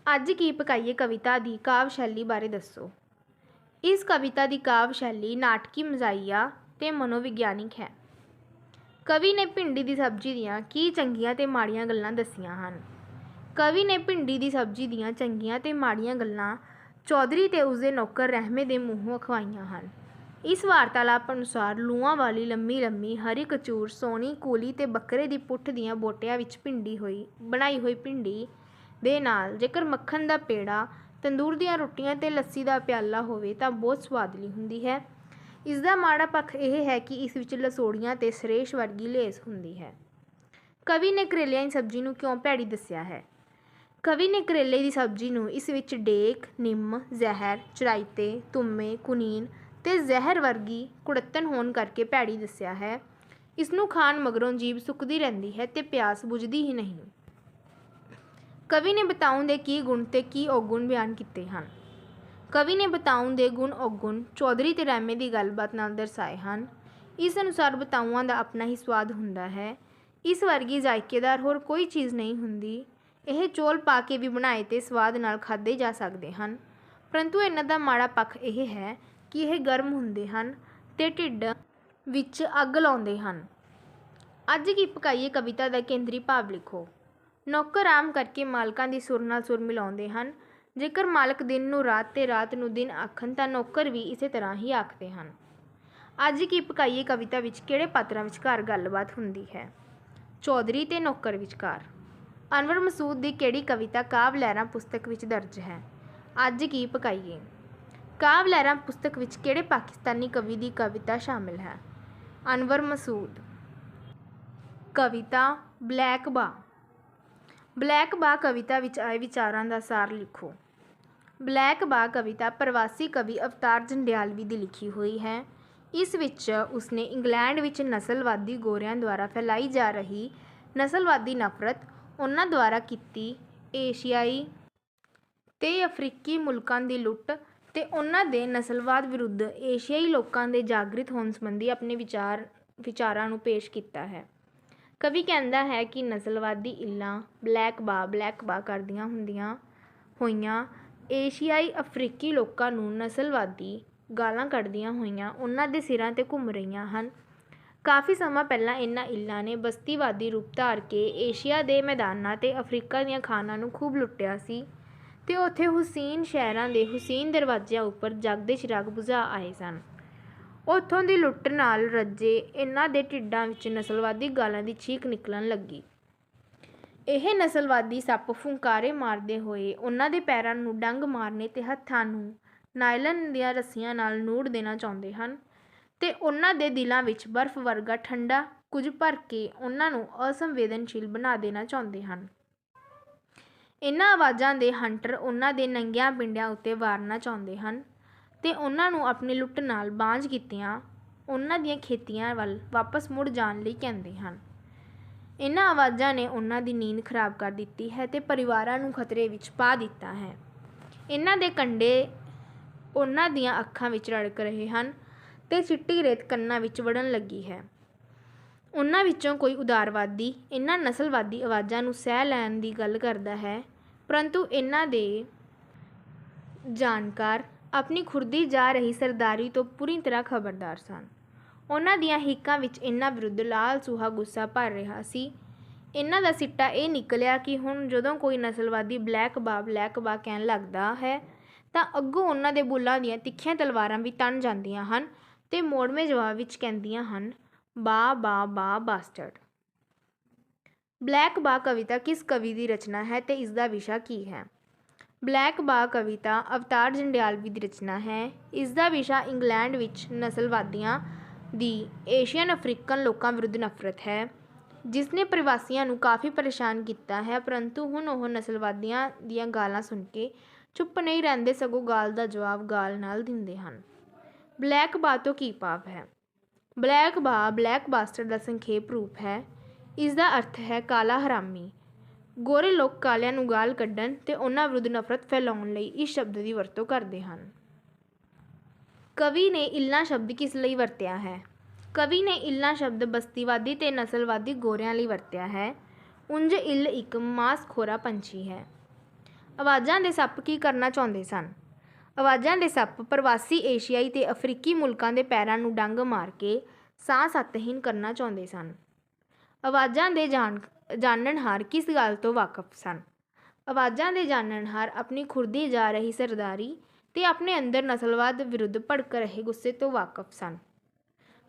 ਅੱਜ ਕੀ ਪਕਾਈਏ ਕਵਿਤਾ ਦੀ ਕਾਵ ਸ਼ੈਲੀ ਬਾਰੇ ਦੱਸੋ। ਇਸ ਕਵਿਤਾ ਦੀ ਕਾਵ ਸ਼ੈਲੀ ਨਾਟਕੀ ਮਜ਼ਾਹੀਆ ਤੇ ਮਨੋਵਿਗਿਆਨਿਕ ਹੈ। ਕਵੀ ਨੇ ਭਿੰਡੀ ਦੀ ਸਬਜ਼ੀ ਦੀਆਂ ਕੀ ਚੰਗੀਆਂ ਤੇ ਮਾੜੀਆਂ ਗੱਲਾਂ ਦੱਸੀਆਂ ਹਨ। ਕਵੀ ਨੇ ਭਿੰਡੀ ਦੀ ਸਬਜ਼ੀ ਦੀਆਂ ਚੰਗੀਆਂ ਅਤੇ ਮਾੜੀਆਂ ਗੱਲਾਂ ਚੌਧਰੀ ਤੇ ਉਸਦੇ ਨੌਕਰ ਰਹਿਮੇ ਦੇ ਮੂੰਹੋਂ ਅਖਵਾਈਆਂ ਹਨ। ਇਸ ਵਾਰਤਾਲਾਪ ਅਨੁਸਾਰ ਲੂਆਂ ਵਾਲੀ ਲੰਮੀ ਲੰਮੀ ਹਰੀ ਕਚੂਰ ਸੋਹਣੀ, ਕੂਲੀ ਤੇ ਬੱਕਰੇ ਦੀ ਪੁੱਠ ਦੀਆਂ ਬੋਟਿਆਂ ਵਿੱਚ ਭਿੰਡੀ ਹੋਈ, ਬਣਾਈ ਹੋਈ ਭਿੰਡੀ ਦੇ ਨਾਲ ਜੇਕਰ ਮੱਖਣ ਦਾ ਪੇੜਾ, ਤੰਦੂਰ ਦੀਆਂ ਰੋਟੀਆਂ ਤੇ ਲੱਸੀ ਦਾ ਪਿਆਲਾ ਹੋਵੇ ਤਾਂ ਬਹੁਤ ਸਵਾਦਲੀ ਹੁੰਦੀ ਹੈ। ਇਸ ਦਾ ਮਾੜਾ ਪੱਖ ਇਹ ਹੈ ਕਿ ਇਸ ਵਿੱਚ ਲਸੋੜੀਆਂ ਤੇ ਸਰੇਸ਼ ਵਰਗੀ ਲੇਸ ਹੁੰਦੀ ਹੈ। ਕਵੀ ਨੇ ਕਰੇਲਿਆਂ ਦੀ ਸਬਜ਼ੀ ਨੂੰ ਕਿਉਂ ਭੈੜੀ ਦੱਸਿਆ ਹੈ? ਕਵੀ ਨੇ ਕਰੇਲੇ ਦੀ ਸਬਜ਼ੀ ਨੂੰ ਇਸ ਵਿੱਚ ਡੇਕ, ਨਿੰਮ, ਜ਼ਹਿਰ ਚਰਾਇਤੇ ਤੁੰਮੇ ਕੁਨੀਨ ਤੇ ਜ਼ਹਿਰ ਵਰਗੀ ਕੁੜੱਤਣ ਹੋਣ ਕਰਕੇ ਭੈੜੀ ਦੱਸਿਆ ਹੈ। ਇਸ ਨੂੰ ਖਾਣ ਮਗਰੋਂ ਜੀਭ ਸੁੱਕਦੀ ਰਹਿੰਦੀ ਹੈ ਤੇ ਪਿਆਸ ਬੁਝਦੀ ਹੀ ਨਹੀਂ। ਕਵੀ ਨੇ ਬਤਾਉਣ ਦੇ ਕੀ ਗੁਣ ਤੇ ਕੀ ਔਗੁਣ ਬਿਆਨ ਕੀਤੇ ਹਨ। ਕਵੀ ਨੇ ਬਤਾਉਣ ਦੇ ਗੁਣ ਔਗੁਣ ਚੌਧਰੀ ਤੇ ਰਹਿਮੇ ਦੀ ਗੱਲਬਾਤ ਨਾਲ ਦਰਸਾਏ ਹਨ। ਇਸ ਅਨੁਸਾਰ ਬਤਾਊਆਂ ਦਾ ਆਪਣਾ ਹੀ ਸਵਾਦ ਹੁੰਦਾ ਹੈ। ਇਸ ਵਰਗੀ ਜ਼ਾਇਕੇਦਾਰ ਹੋਰ ਕੋਈ ਚੀਜ਼ ਨਹੀਂ ਹੁੰਦੀ। ਇਹ ਚੋਲ ਪਾ ਕੇ ਵੀ ਬਣਾਏ ਤੇ ਸਵਾਦ ਨਾਲ ਖਾਦੇ ਜਾ ਸਕਦੇ ਹਨ। ਪਰੰਤੂ ਇਹਨਾਂ ਦਾ ਮਾੜਾ ਪੱਖ ਇਹ ਹੈ ਕਿ ਇਹ ਗਰਮ ਹੁੰਦੇ ਹਨ ਤੇ ਢਿੱਡ ਵਿੱਚ ਅੱਗ ਲਾਉਂਦੇ ਹਨ। ਅੱਜ ਕੀ ਪਕਾਈਏ ਕਵਿਤਾ ਦਾ ਕੇਂਦਰੀ ਭਾਵ ਲਿਖੋ। ਨੌਕਰ ਆਮ ਕਰਕੇ ਮਾਲਕਾਂ ਦੀ ਸੁਰ ਨਾਲ ਸੁਰ ਮਿਲਾਉਂਦੇ ਹਨ। ਜੇਕਰ ਮਾਲਕ ਦਿਨ ਨੂੰ ਰਾਤ ਤੇ ਰਾਤ ਨੂੰ ਦਿਨ ਆਖਣ ਤਾਂ ਨੌਕਰ ਵੀ ਇਸੇ ਤਰ੍ਹਾਂ ਹੀ ਆਖਦੇ ਹਨ। ਅੱਜ ਕੀ ਪਕਾਈਏ ਕਵਿਤਾ ਵਿੱਚ ਕਿਹੜੇ ਪਾਤਰਾਂ ਵਿਚਕਾਰ ਗੱਲਬਾਤ ਹੁੰਦੀ ਹੈ? ਚੌਧਰੀ ਤੇ ਨੌਕਰ ਵਿਚਕਾਰ। ਅਨਵਰ ਮਸੂਦ ਦੀ ਕਿਹੜੀ ਕਵਿਤਾ ਕਾਵ ਲਹਿਰਾਂ ਪੁਸਤਕ ਵਿੱਚ ਦਰਜ ਹੈ? ਅੱਜ ਕੀ ਪਕਾਈਏ? ਕਾਵ ਲਹਿਰਾਂ ਪੁਸਤਕ ਵਿੱਚ ਕਿਹੜੇ ਪਾਕਿਸਤਾਨੀ ਕਵੀ ਦੀ ਕਵਿਤਾ ਸ਼ਾਮਿਲ ਹੈ? ਅਨਵਰ ਮਸੂਦ। ਕਵਿਤਾ ਬਲੈਕ ਬਾ। ਬਲੈਕ ਬਾ ਕਵਿਤਾ ਵਿੱਚ ਆਏ ਵਿਚਾਰਾਂ ਦਾ ਸਾਰ ਲਿਖੋ। ਬਲੈਕ ਬਾ ਕਵਿਤਾ ਪ੍ਰਵਾਸੀ ਕਵੀ ਅਵਤਾਰ ਜੰਡਿਆਲਵੀ ਦੀ ਲਿਖੀ ਹੋਈ ਹੈ। ਇਸ ਵਿੱਚ ਉਸਨੇ ਇੰਗਲੈਂਡ ਵਿੱਚ ਨਸਲਵਾਦੀ ਗੋਰਿਆਂ ਦੁਆਰਾ ਫੈਲਾਈ ਜਾ ਰਹੀ ਨਸਲਵਾਦੀ ਨਫ਼ਰਤ ਉਹਨਾਂ ਦੁਆਰਾ ਕੀਤੀ ਏਸ਼ੀਆਈ ਤੇ ਅਫਰੀਕੀ ਮੁਲਕਾਂ ਦੀ ਲੁੱਟ ਤੇ ਉਹਨਾਂ ਦੇ ਨਸਲਵਾਦ ਵਿਰੁੱਧ ਏਸ਼ੀਆਈ ਲੋਕਾਂ ਦੇ ਜਾਗਰਿਤ ਹੋਣ ਸੰਬੰਧੀ ਆਪਣੇ ਵਿਚਾਰ, ਵਿਚਾਰਾਂ ਨੂੰ ਪੇਸ਼ ਕੀਤਾ ਹੈ। ਕਵੀ ਕਹਿੰਦਾ ਹੈ ਕਿ ਨਸਲਵਾਦੀ ਇੱਲਾਂ ਬਲੈਕ ਬਾ ਬਲੈਕ ਬਾ ਕਰਦੀਆਂ ਹੁੰਦੀਆਂ ਹੋਈਆਂ, ਏਸ਼ੀਆਈ ਅਫਰੀਕੀ ਲੋਕਾਂ ਨੂੰ ਨਸਲਵਾਦੀ ਗਾਲਾਂ ਕੱਢਦੀਆਂ ਹੋਈਆਂ ਉਹਨਾਂ ਦੇ ਸਿਰਾਂ ਤੇ ਘੁੰਮ ਰਹੀਆਂ ਹਨ। ਕਾਫੀ ਸਮਾਂ ਪਹਿਲਾਂ ਇਹਨਾਂ ਇੱਲਾਂ ਨੇ ਬਸਤੀਵਾਦੀ ਰੂਪ ਧਾਰ ਕੇ ਏਸ਼ੀਆ ਦੇ ਮੈਦਾਨਾਂ ਅਤੇ ਅਫਰੀਕਾ ਦੀਆਂ ਖਾਣਾਂ ਨੂੰ ਖੂਬ ਲੁੱਟਿਆ ਸੀ ਅਤੇ ਉੱਥੇ ਹੁਸੈਨ ਸ਼ਹਿਰਾਂ ਦੇ ਹੁਸੈਨ ਦਰਵਾਜ਼ਿਆਂ ਉੱਪਰ ਜਗਦੇ ਚਿਰਾਗ ਬੁਝਾ ਆਏ ਸਨ। ਉੱਥੋਂ ਦੀ ਲੁੱਟ ਨਾਲ ਰੱਜੇ ਇਹਨਾਂ ਦੇ ਢਿੱਡਾਂ ਵਿੱਚ ਨਸਲਵਾਦੀ ਗਾਲਾਂ ਦੀ ਛੀਕ ਨਿਕਲਣ ਲੱਗੀ। ਇਹ ਨਸਲਵਾਦੀ ਸੱਪ ਫੁੰਕਾਰੇ ਮਾਰਦੇ ਹੋਏ ਉਹਨਾਂ ਦੇ ਪੈਰਾਂ ਨੂੰ ਡੰਗ ਮਾਰਨੇ ਅਤੇ ਹੱਥਾਂ ਨੂੰ ਨਾਇਲਨ ਦੀਆਂ ਰੱਸੀਆਂ ਨਾਲ ਨੂੜ ਦੇਣਾ ਚਾਹੁੰਦੇ ਹਨ। ਤੇ ਉਹਨਾਂ ਦੇ ਦਿਲਾਂ ਵਿੱਚ ਬਰਫ਼ ਵਰਗਾ ਠੰਡਾ ਕੁਝ ਭਰ ਕੇ ਉਹਨਾਂ ਨੂੰ ਅਸੰਵੇਦਨਸ਼ੀਲ ਬਣਾ ਦੇਣਾ ਚਾਹੁੰਦੇ ਹਨ। ਇਹਨਾਂ ਆਵਾਜ਼ਾਂ ਦੇ ਹੰਟਰ ਉਹਨਾਂ ਦੇ ਨੰਗਿਆਂ ਪਿੰਡਿਆਂ ਉੱਤੇ ਵਾਰਨਾ ਚਾਹੁੰਦੇ ਹਨ ਤੇ ਉਹਨਾਂ ਨੂੰ ਆਪਣੀ ਲੁੱਟ ਨਾਲ ਬਾਂਝ ਕੀਤੀਆਂ ਉਹਨਾਂ ਦੀਆਂ ਖੇਤੀਆਂ ਵੱਲ ਵਾਪਸ ਮੁੜ ਜਾਣ ਲਈ ਕਹਿੰਦੇ ਹਨ। ਇਹਨਾਂ ਆਵਾਜ਼ਾਂ ਨੇ ਉਹਨਾਂ ਦੀ ਨੀਂਦ ਖਰਾਬ ਕਰ ਦਿੱਤੀ ਹੈ ਤੇ ਪਰਿਵਾਰਾਂ ਨੂੰ ਖਤਰੇ ਵਿੱਚ ਪਾ ਦਿੱਤਾ ਹੈ। ਇਹਨਾਂ ਦੇ ਕੰਡੇ ਉਹਨਾਂ ਦੀਆਂ ਅੱਖਾਂ ਵਿੱਚ ਰੜਕ ਰਹੇ ਹਨ ਤੇ ਚਿੱਟੀ ਰੇਤ ਕੰਨਾਂ ਵਿੱਚ ਵੜਨ ਲੱਗੀ ਹੈ। ਉਹਨਾਂ ਵਿੱਚੋਂ ਕੋਈ ਉਦਾਰਵਾਦੀ, ਇਹਨਾਂ ਨਸਲਵਾਦੀ ਆਵਾਜ਼ਾਂ ਨੂੰ ਸਹਿ ਲੈਣ ਦੀ ਗੱਲ ਕਰਦਾ ਹੈ, ਪਰੰਤੂ ਇਹਨਾਂ ਦੇ ਜਾਣਕਾਰ ਆਪਣੀ ਖੁਰਦੀ ਜਾ ਰਹੀ ਸਰਦਾਰੀ ਤੋਂ ਪੂਰੀ ਤਰ੍ਹਾਂ ਖਬਰਦਾਰ ਸਨ। ਉਹਨਾਂ ਦੀਆਂ ਹਿੱਕਾਂ ਵਿੱਚ ਇਹਨਾਂ ਵਿਰੁੱਧ ਲਾਲ ਸੂਹਾ ਗੁੱਸਾ ਭਰ ਰਿਹਾ ਸੀ। ਇਹਨਾਂ ਦਾ ਸਿੱਟਾ ਇਹ ਨਿਕਲਿਆ ਕਿ ਹੁਣ ਜਦੋਂ ਕੋਈ ਨਸਲਵਾਦੀ ਬਲੈਕ ਬਾ ਬਲੈਕ ਬਾ ਕਹਿਣ ਲੱਗਦਾ ਹੈ, ਤਾਂ ਅੱਗੋਂ ਉਹਨਾਂ ਦੇ ਬੁੱਲਾਂ ਦੀਆਂ ਤਿੱਖੀਆਂ ਤਲਵਾਰਾਂ ਵੀ ਤਣ ਜਾਂਦੀਆਂ ਹਨ। ਅਤੇ ਮੋੜਵੇਂ ਜਵਾਬ ਵਿੱਚ ਕਹਿੰਦੀਆਂ ਹਨ, ਬਾ ਬਾ ਬਾ ਬਾਸਟਰਡ ਬਲੈਕ ਬਾ ਕਵਿਤਾ ਕਿਸ ਕਵੀ ਦੀ ਰਚਨਾ ਹੈ ਤੇ ਇਸ ਦਾ ਵਿਸ਼ਾ ਕੀ ਹੈ? ਬਲੈਕ ਬਾ ਕਵਿਤਾ ਅਵਤਾਰ ਜੰਡਿਆਲਵੀ ਦੀ ਰਚਨਾ ਹੈ। ਇਸ ਦਾ ਵਿਸ਼ਾ ਇੰਗਲੈਂਡ ਵਿੱਚ ਨਸਲਵਾਦੀਆਂ ਦੀ ਏਸ਼ੀਅਨ ਅਫਰੀਕਨ ਲੋਕਾਂ ਵਿਰੁੱਧ ਨਫ਼ਰਤ ਹੈ ਜਿਸ ਨੇ ਪ੍ਰਵਾਸੀਆਂ ਨੂੰ ਕਾਫੀ ਪਰੇਸ਼ਾਨ ਕੀਤਾ ਹੈ, ਪਰੰਤੂ ਹੁਣ ਉਹ ਨਸਲਵਾਦੀਆਂ ਦੀਆਂ ਗਾਲਾਂ ਸੁਣ ਕੇ ਚੁੱਪ ਨਹੀਂ ਰਹਿੰਦੇ ਸਗੋਂ ਗਾਲ ਦਾ ਜਵਾਬ ਗਾਲ ਨਾਲ ਦਿੰਦੇ ਹਨ। ਬਲੈਕ ਬਾ ਤੋਂ ਕੀ ਭਾਵ ਹੈ? ਬਲੈਕ ਬਾ, ਬਲੈਕ ਬਾਸਟਰ ਦਾ ਸੰਖੇਪ ਰੂਪ ਹੈ। ਇਸ ਦਾ ਅਰਥ ਹੈ ਕਾਲਾ ਹਰਾਮੀ। ਗੋਰੇ ਲੋਕ ਕਾਲਿਆਂ ਨੂੰ ਗਾਲ ਕੱਢਣ ਤੇ ਉਹਨਾਂ ਵਿਰੁੱਧ ਨਫ਼ਰਤ ਫੈਲਾਉਣ ਲਈ ਇਸ ਸ਼ਬਦ ਦੀ ਵਰਤੋਂ ਕਰਦੇ ਹਨ। ਕਵੀ ਨੇ ਇੱਲਾਂ ਸ਼ਬਦ ਕਿਸ ਲਈ ਵਰਤਿਆ ਹੈ? ਕਵੀ ਨੇ ਇੱਲਾਂ ਸ਼ਬਦ ਬਸਤੀਵਾਦੀ ਤੇ ਨਸਲਵਾਦੀ ਗੋਰਿਆਂ ਲਈ ਵਰਤਿਆ ਹੈ। ਉਂਝ ਇੱਲ ਇੱਕ ਮਾਸਖੋਰਾ ਪੰਛੀ ਹੈ। ਆਵਾਜ਼ਾਂ ਦੇ ਸੱਪ ਕੀ ਕਰਨਾ ਚਾਹੁੰਦੇ ਸਨ? ਆਵਾਜ਼ਾਂ ਦੇ ਸੱਪ ਪ੍ਰਵਾਸੀ ਏਸ਼ੀਆਈ ਤੇ ਅਫਰੀਕੀ ਮੁਲਕਾਂ ਦੇ ਪੈਰਾਂ ਨੂੰ ਡੰਗ ਮਾਰ ਕੇ ਸਾਹ ਸੱਤਹੀਨ ਕਰਨਾ ਚਾਹੁੰਦੇ ਸਨ। ਆਵਾਜ਼ਾਂ ਦੇ ਜਾਣ, ਜਾਣਨਹਾਰ ਕਿਸ ਗੱਲ ਤੋਂ ਵਾਕਫ ਸਨ? ਆਵਾਜ਼ਾਂ ਦੇ ਜਾਣਨਹਾਰ ਆਪਣੀ ਖੁਰਦੀ ਜਾ ਰਹੀ ਸਰਦਾਰੀ ਤੇ ਆਪਣੇ ਅੰਦਰ ਨਸਲਵਾਦ ਵਿਰੁੱਧ ਭੜਕ ਰਹੇ ਗੁੱਸੇ ਤੋਂ ਵਾਕਫ ਸਨ।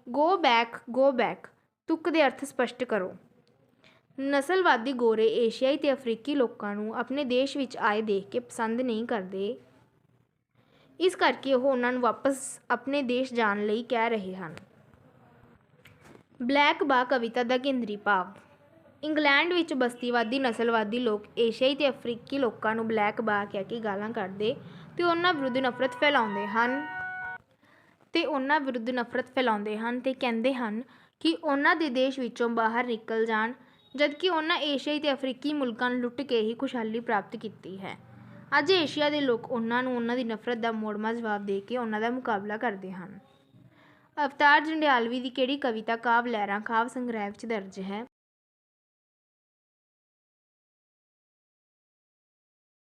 ਗੋ ਬੈਕ ਗੋ ਬੈਕ, ਤੁਕ ਦੇ ਅਰਥ ਸਪਸ਼ਟ ਕਰੋ। ਨਸਲਵਾਦੀ ਗੋਰੇ ਏਸ਼ੀਆਈ ਤੇ ਅਫਰੀਕੀ ਲੋਕਾਂ ਨੂੰ ਆਪਣੇ ਦੇਸ਼ ਵਿੱਚ ਆਏ ਦੇਖ ਕੇ ਪਸੰਦ ਨਹੀਂ ਕਰਦੇ ਇਸ ਕਰਕੇ ਉਹ ਉਹਨਾਂ ਨੂੰ ਵਾਪਸ ਆਪਣੇ ਦੇਸ਼ ਜਾਣ ਲਈ ਕਹਿ ਰਹੇ ਹਨ। ਬਲੈਕ ਬਾ ਕਵਿਤਾ ਦਾ ਕੇਂਦਰੀ ਭਾਵ। ਇੰਗਲੈਂਡ ਵਿੱਚ ਬਸਤੀਵਾਦੀ, ਨਸਲਵਾਦੀ ਲੋਕ ਏਸ਼ੀਆਈ ਤੇ ਅਫਰੀਕੀ ਲੋਕਾਂ ਨੂੰ ਬਲੈਕ ਬਾ ਕਹਿ ਕੇ ਗਾਲਾਂ ਕੱਢਦੇ ਤੇ ਉਹਨਾਂ ਵਿਰੁੱਧ ਨਫ਼ਰਤ ਫੈਲਾਉਂਦੇ ਹਨ। ਤੇ ਉਹਨਾਂ ਵਿਰੁੱਧ ਨਫ਼ਰਤ ਫੈਲਾਉਂਦੇ ਹਨ ਤੇ ਕਹਿੰਦੇ ਹਨ ਕਿ ਉਹਨਾਂ ਦੇ ਦੇਸ਼ ਵਿੱਚੋਂ ਬਾਹਰ ਨਿਕਲ ਜਾਣ, ਜਦਕਿ ਉਹਨਾਂ ਏਸ਼ੀਆਈ ਤੇ ਅਫਰੀਕੀ ਮੁਲਕਾਂ ਨੂੰ ਲੁੱਟ ਕੇ ਹੀ ਖੁਸ਼ਹਾਲੀ ਪ੍ਰਾਪਤ ਕੀਤੀ ਹੈ। ਅੱਜ ਏਸ਼ੀਆ ਦੇ ਲੋਕ ਉਹਨਾਂ ਨੂੰ ਉਹਨਾਂ ਦੀ ਨਫ਼ਰਤ ਦਾ ਮੋੜਵਾਂ ਜਵਾਬ ਦੇ ਕੇ ਉਹਨਾਂ ਦਾ ਮੁਕਾਬਲਾ ਕਰਦੇ ਹਨ। ਅਵਤਾਰ ਜੰਡਿਆਲਵੀ ਦੀ ਕਿਹੜੀ ਕਵਿਤਾ ਕਾਵ ਲਹਿਰਾਂ, ਕਾਵਿ ਸੰਗ੍ਰਹਿ ਵਿੱਚ ਦਰਜ ਹੈ?